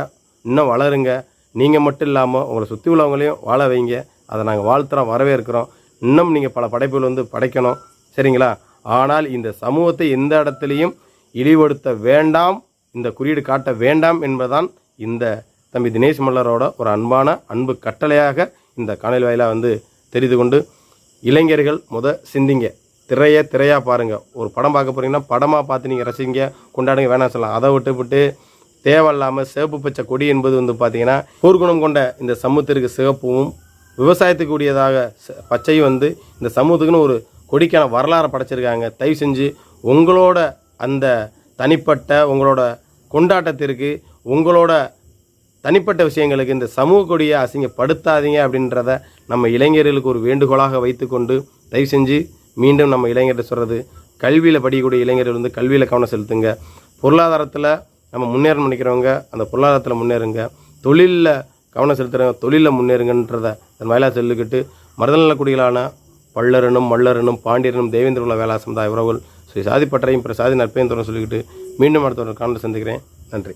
[SPEAKER 1] இன்னும் வளருங்க. நீங்கள் மட்டும் இல்லாமல் உங்களை சுற்றி உள்ளவங்களையும் வாழ வைங்க. அதை நாங்கள் வாழ்த்துறோம் வரவேற்கிறோம். இன்னும் நீங்கள் பல படைப்புகள் வந்து படைக்கணும். சரிங்களா? ஆனால் இந்த சமூகத்தை எந்த இடத்துலையும் இழிவுபடுத்த வேண்டாம் இந்த குறியீடு காட்ட வேண்டாம் என்பதுதான் இந்த தம்பி தினேஷ் மல்லரோட ஒரு அன்பான அன்பு கட்டளையாக இந்த காணொலி வாயிலாக வந்து தெரிந்து கொண்டு இளைஞர்கள் முத சிந்திங்க. திரைய திரையாக பாருங்கள் ஒரு படம் பார்க்க போகிறீங்கன்னா படமாக பார்த்து நீங்கள் ரசிங்க கொண்டாடுங்க வேணாம் சொல்லலாம். அதை விட்டு விட்டு தேவையில்லாமல் சிவப்பு பச்சை கொடி என்பது வந்து பார்த்திங்கன்னா போர்க்குணம் கொண்ட இந்த சமூகத்திற்கு சிவப்பும் விவசாயத்துக்கு உரியதாக ச- பச்சையும் வந்து இந்த சமூகத்துக்குன்னு ஒரு கொடிக்கான வரலாறை படைச்சிருக்காங்க. தயவு செஞ்சு உங்களோட அந்த தனிப்பட்ட உங்களோட கொண்டாட்டத்திற்கு உங்களோட தனிப்பட்ட விஷயங்களுக்கு இந்த சமூக கொடியை அசிங்கப்படுத்தாதீங்க அப்படின்றத நம்ம இளைஞர்களுக்கு ஒரு வேண்டுகோளாக வைத்துக்கொண்டு தயவு செஞ்சு மீண்டும் நம்ம இளைஞர்கிட்ட சொல்கிறது கல்வியில் படிக்கக்கூடிய இளைஞர்கள் வந்து கல்வியில் கவனம் செலுத்துங்க. பொருளாதாரத்தில் நம்ம முன்னேறணும் நினைக்கிறவங்க அந்த பொருளாதாரத்தில் முன்னேறுங்க. தொழிலில் கவனம் செலுத்துகிறவங்க தொழிலில் முன்னேறுங்கன்றத தன் வாயிலாக சொல்லிக்கிட்டு மருதநல குடிகளான பல்லரனும் மல்லரனும் பாண்டியரனும் தேவேந்திரகுல வேலா சமுதாய உறவுகள் ஸ்ரீ சாதிப்பட்டரையும் பிற சாதி நற்பையும் சொல்லிக்கிட்டு மீண்டும் அடுத்த ஒரு காணொலி சந்திக்கிறேன். நன்றி.